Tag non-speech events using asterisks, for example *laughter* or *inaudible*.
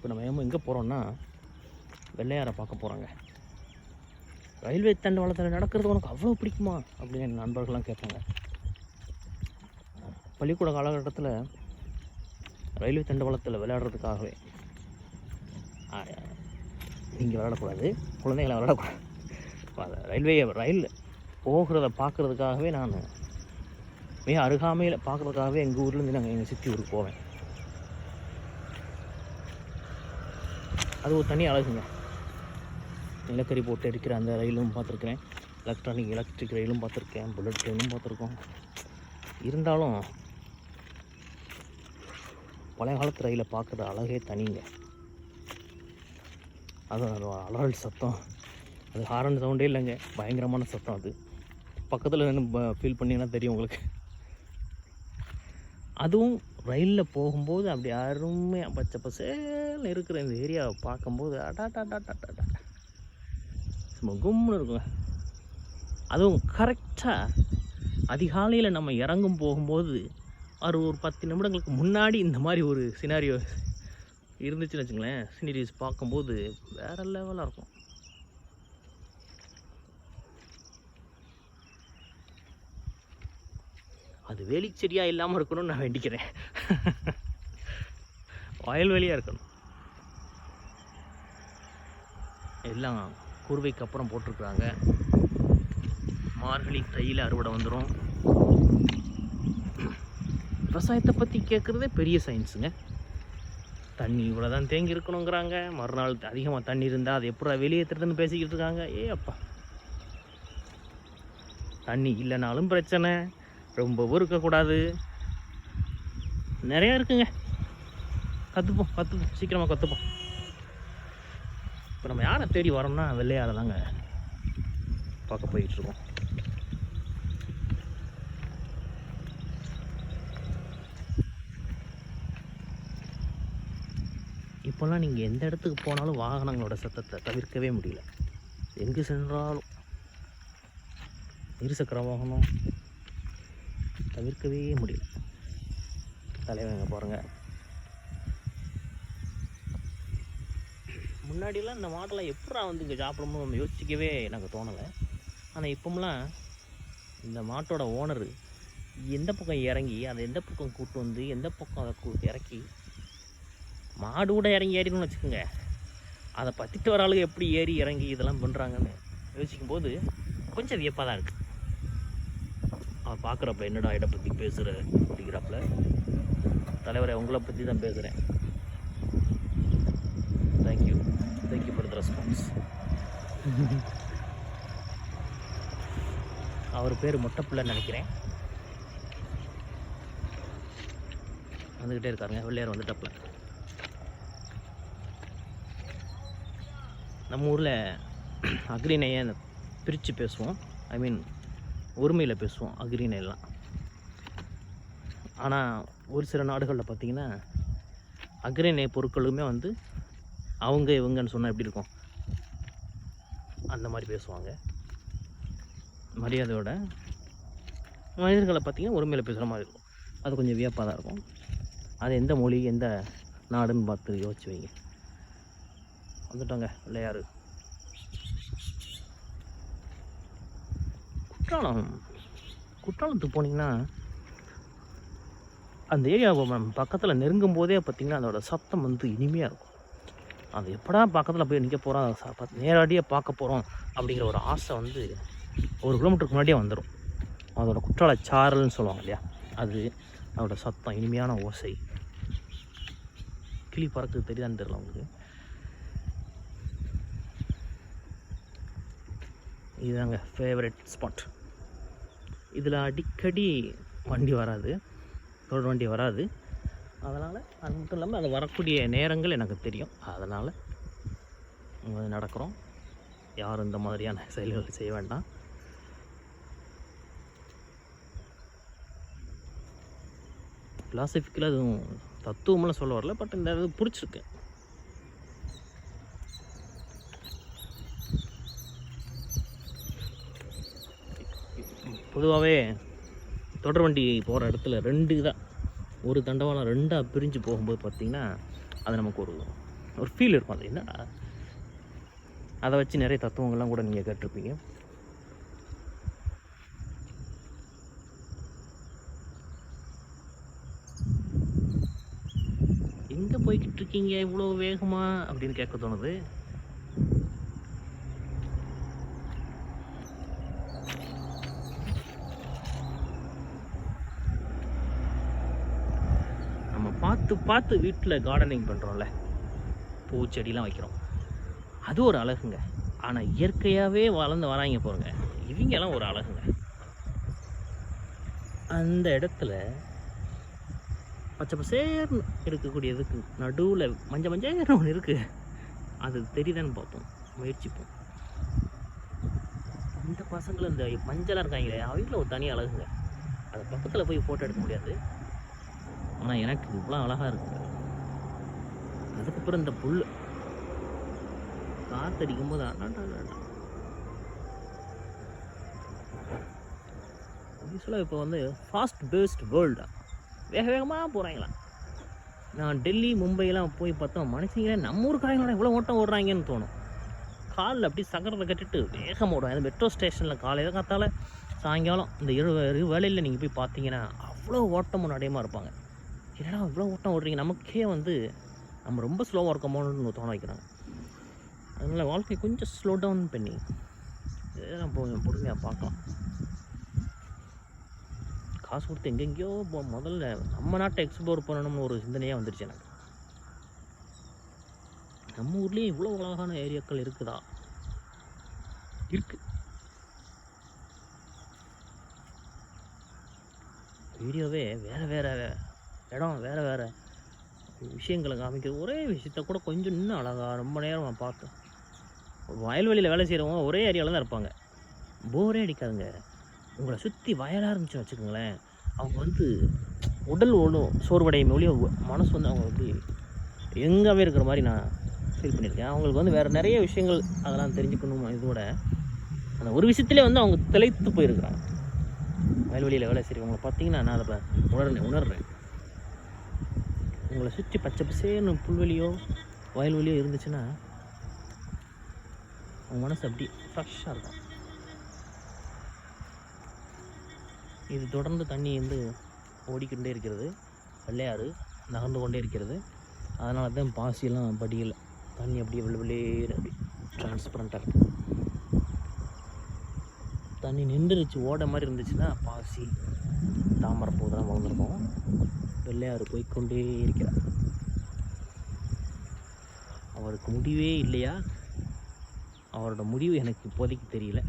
இப்போ நம்ம ஏமா எங்கே போகிறோம்னா வெள்ளையாரை பார்க்க போகிறாங்க. ரயில்வே தண்டவாளத்தில் நடக்கிறது உனக்கு அவ்வளோ பிடிக்குமா? அப்படின்னு என் நண்பர்கள்லாம் கேட்பாங்க. பள்ளிக்கூட காலகட்டத்தில் ரயில்வே தண்டவாளத்தில் விளையாடுறதுக்காகவே. நீங்கள் விளையாடக்கூடாது. குழந்தைகளை விளையாடக்கூடாது. ரயில்வே ரயில் போகிறத பார்க்குறதுக்காகவே நான் மிக அருகாமையில் பார்க்குறதுக்காகவே எங்கள் ஊர்லேருந்து நாங்கள் எங்கள் சித்தி ஊருக்கு போவேன். அது ஒரு தனி அழகுங்க. நிலக்கரி போட்டு எடுக்கிற அந்த ரயிலும் பார்த்துருக்குறேன். எலக்ட்ரானிக் எலக்ட்ரிக் ரயிலும் பார்த்துருக்கேன். புல்லட் ட்ரெயினும் பார்த்துருக்கோம். இருந்தாலும் பழைய காலத்து ரயிலை பார்க்குற அழகே தனிங்க. அது அது அலறல் சத்தம். அது ஹாரன் சவுண்டே இல்லைங்க. பயங்கரமான சத்தம் அது. பக்கத்தில் ஃபீல் பண்ணிங்கன்னா தெரியும் உங்களுக்கு. அதுவும் ரயிலில் போகும்போது அப்படி அருமையாக பச்சை பசேல்னு இருக்கிற இந்த ஏரியாவை பார்க்கும்போது அடாடாடாடாடா சும்மா கும்னு இருக்குங்க. அதுவும் கரெக்டாக அதிகாலையில் நம்ம இறங்கும் போகும்போது ஒரு ஒரு பத்து நிமிடங்களுக்கு முன்னாடி இந்த மாதிரி ஒரு சினாரியோ இருந்துச்சுன்னு வச்சுங்களேன். சீனரிஸ் பார்க்கும்போது வேறு லெவலாக இருக்கும். அது வேலிச்செடியாக இல்லாமல் இருக்கணும்னு நான் வேண்டிக்கிறேன். *laughs* வயல்வெளியாக இருக்கணும். எல்லாம் குருவைக்கு அப்புறம் போட்டிருக்குறாங்க. மார்கழி தையில் அறுவடை வந்துடும் விவசாயத்தை பற்றி கேட்குறதே பெரிய சயின்ஸுங்க தண்ணி இவ்வளோ தான் தேங்கி இருக்கணுங்கிறாங்க. மறுநாள் அதிகமாக தண்ணி இருந்தால் அது எப்படா வெளியேற்றுறதுன்னு பேசிக்கிட்டு இருக்காங்க? ஏ அப்பா. தண்ணி இல்லைனாலும் பிரச்சனை. ரொம்பவும் இருக்கக்கூடாது நிறையா இருக்குங்க. கற்றுப்போம் கற்றுப்போம் சீக்கிரமாக கற்றுப்போம் இப்போ நம்ம யாரை தேடி வரோம்னா வெள்ளையாரை தாங்க பார்க்க போயிட்டுருக்கோம் இப்போல்லாம் நீங்கள் எந்த இடத்துக்கு போனாலும் வாகனங்களோட சத்தத்தை தவிர்க்கவே முடியல. எங்கே சென்றாலும் இருசக்கர வாகனம் தவிர்க்கவே முடியல. தலைவங்க பாருங்க. முன்னாடிலாம் இந்த மாட்டெல்லாம் எப்படா வந்து இங்கே சாப்பிடணும்னு நம்ம யோசிக்கவே எனக்கு தோணலை. ஆனால் இப்போம்லாம் இந்த மாட்டோட ஓனர் எந்த பக்கம் இறங்கி அதை எந்த பக்கம் கூட்டு வந்து எந்த பக்கம் அதை கூ இறக்கி மாடு கூட இறங்கி ஏறினு வச்சுக்கோங்க. அதை பற்றிட்டு வர ஆளுங்க எப்படி ஏறி இறங்கி இதெல்லாம் பண்ணுறாங்கன்னு யோசிக்கும்போது கொஞ்சம் வியப்பாக தான் இருக்குது பார்க்குறப்ப என்னடா இதை பற்றி பேசுகிற அப்படிங்கிறப்பல தலைவரை உங்களை பற்றி தான் பேசுகிறேன் thank you thank you for the response அவர் பேர் மொட்டைப்பிள்ளைன்னு நினைக்கிறேன். வந்துக்கிட்டே இருக்காருங்க. வெள்ளையார் வந்துட்டப்பில். நம்ம ஊரில் அக்ரினையை பிரித்து பேசுவோம். ஐ மீன் ஒருமையில் பேசுவோம் அக்ரிநெல்லாம் ஆனால் ஒரு சில நாடுகளில் பார்த்திங்கன்னா அக்ரிநெய் பொருட்களுமே வந்து அவங்க இவங்கன்னு சொன்னால் எப்படி இருக்கும்? அந்த மாதிரி பேசுவாங்க. மரியாதையோட மனிதர்களை பார்த்தீங்கன்னா ஒருமையில் பேசுகிற மாதிரி இருக்கும். அது கொஞ்சம் வியப்பாக தான் இருக்கும். அது எந்த மொழி எந்த நாடுன்னு பார்த்து யோசிச்சு வைங்க. வந்துட்டோங்க விளையாறு குற்றாலம் குற்றாலத்துக்கு போனீங்கன்னா அந்த ஏரியாவை பக்கத்தில் நெருங்கும் போதே பார்த்திங்கன்னா அதோட சத்தம் வந்து இனிமையாக இருக்கும். அது எப்படா பக்கத்தில் போய் நிற்க போகிறோம் நேரடியாக பார்க்க போகிறோம் அப்படிங்கிற ஒரு ஆசை வந்து ஒரு கிலோமீட்டருக்கு முன்னாடியே வந்துடும் அதோடய குற்றால சாரல்னு சொல்லுவாங்க இல்லையா? அது அதோட சத்தம் இனிமையான ஓசை. கிளி பறக்குது தெரியுதான்னு தெரியல உங்களுக்கு. இதுதாங்க ஃபேவரட் ஸ்பாட் இதில் அடிக்கடி வண்டி வராது. தொடர் வண்டி வராது. அதனால் அது மட்டும் இல்லாமல் அது வரக்கூடிய நேரங்கள் எனக்கு தெரியும். அதனால் நடக்கிறோம். யாரும் இந்த மாதிரியான செயல்கள் செய்ய வேண்டாம். ஃபிலாசபிக்கலாக எதுவும் தத்துவமெல்லாம் சொல்ல வரல பட் இந்த இது பிடிச்சிருக்கு. பொதுவாகவே தொடர் வண்டி போகிற இடத்துல ரெண்டு தான் ஒரு தண்டவாளம் ரெண்டாக பிரிஞ்சு போகும்போது பார்த்திங்கன்னா அது நமக்கு ஒரு ஒரு ஃபீல் இருக்கும். அது என்னடா? அதை வச்சு நிறைய தத்துவங்கள்லாம் கூட நீங்கள் கேட்டிருப்பீங்க. எங்கே போய்கிட்டு இருக்கீங்க? இவ்வளோ வேகமா? அப்படின்னு கேட்க தோணுது நம்ம பார்த்து பார்த்து வீட்டில் கார்டனிங் பண்ணுறோம்ல பூச்செடிலாம் வைக்கிறோம். அது ஒரு அழகுங்க. ஆனால் இயற்கையாகவே வளர்ந்து வராங்க பாருங்க. இவங்கெல்லாம் ஒரு அழகுங்க. அந்த இடத்துல பச்சை பசேர்னு இருக்கக்கூடியதுக்கு நடுவில் மஞ்ச மஞ்சள் ஒன்று இருக்குது அது தெரியுதான்னு பார்ப்போம். முயற்சிப்போம். இந்த பசங்களும் இந்த மஞ்சளாக இருக்காங்களே அவங்களும் ஒரு தனி அழகுங்க. அது பக்கத்தில் போய் ஃபோட்டோ எடுக்க முடியாது. ஆனால் எனக்கு இவ்வளோ அழகாக இருக்குங்க அதுக்கப்புறம் இந்த புல் காத்தடிக்கும் போது யூஸ்வலாக இப்போ வந்து ஃபாஸ்ட் பேஸ்ட் வேர்ல்டா வேக வேகமாக போகிறாங்களா நான் டெல்லி மும்பையெல்லாம் போய் பார்த்தோம் மனுஷங்களே நம்ம ஊருக்காரங்களோட இவ்வளோ ஓட்டம் ஓடுறாங்கன்னு தோணும். காலில் அப்படி சக்கரத்தை கட்டிட்டு வேகம் ஓடும் அந்த மெட்ரோ ஸ்டேஷனில் காலையில் காத்தால சாயங்காலம் இந்த இரு இரு வேலையில் நீங்கள் போய் பார்த்தீங்கன்னா அவ்வளோ ஓட்டமும் நடையமாக இருப்பாங்க. என்னடா இவ்வளோ ஓட்டம் ஓடுறீங்க? நமக்கே வந்து நம்ம ரொம்ப ஸ்லோவாக இருக்கமோன்னு தோண வைக்கிறாங்க. அதனால் வாழ்க்கை கொஞ்சம் ஸ்லோ டவுன் பண்ணி. இதெல்லாம் போ பொறுமையாக பார்க்கலாம். காசு கொடுத்து எங்கெங்கேயோ போ முதல்ல நம்ம நாட்டை எக்ஸ்ப்ளோர் பண்ணணும்னு ஒரு சிந்தனையாக வந்துருச்சு எனக்கு. நம்ம ஊர்லேயும் இவ்வளோ அழகான ஏரியாக்கள் இருக்குதா? இருக்கு. வீடியோவே வேறு வேறு இடம் வேறு வேறு. விஷயங்களை காமிக்கிற ஒரே விஷயத்த கூட கொஞ்சம் இன்னும் அழகாக ரொம்ப நேரம் நான் பார்த்தேன் வயல்வெளியில் வேலை செய்கிறவங்க ஒரே ஏரியாவில் தான் இருப்பாங்க. போரே அடிக்காதுங்க. உங்களை சுற்றி வயலாக இருந்துச்சுன்னு வச்சுக்கோங்களேன். அவங்க வந்து உடல் ஒன்றும் சோர்வடையும் ஒழிய மனசு வந்து அவங்க வந்து எங்காவே இருக்கிற மாதிரி நான் ஃபீல் பண்ணியிருக்கேன். அவங்களுக்கு வந்து வேறு நிறைய விஷயங்கள் அதெல்லாம் தெரிஞ்சுக்கணும் இதோட அந்த ஒரு விஷயத்திலே வந்து அவங்க திளைத்து போயிருக்கிறாங்க. வயல்வெளியில் வேலை செய்கிறவங்களை பார்த்தீங்கன்னா நான் அதை உணர்றேன் உணர்றேன். உங்களை சுற்றி பச்சை பசேன்னு புல்வெளியோ வயல்வெளியோ இருந்துச்சுன்னா உங்கள் மனசு அப்படி ஃப்ரெஷ்ஷாக இருக்கும். இது தொடர்ந்து தண்ணி வந்து ஓடிக்கொண்டே இருக்கிறது. வெள்ளையாறு நகர்ந்து கொண்டே இருக்கிறது. அதனால தான் பாசியெல்லாம் படியில். தண்ணி அப்படியே வெள்ளை அப்படி டிரான்ஸ்பரண்ட்டாக இருக்குது தண்ணி நின்றுருச்சு ஓட மாதிரி இருந்துச்சுன்னா பாசி தாமரை பூதெல்லாம் வெள்ளையாறு போய்க்கொண்டே இருக்கிறார். அவருக்கு முடிவே இல்லையா? அவரோட முடிவு எனக்கு இப்போதைக்கு தெரியல.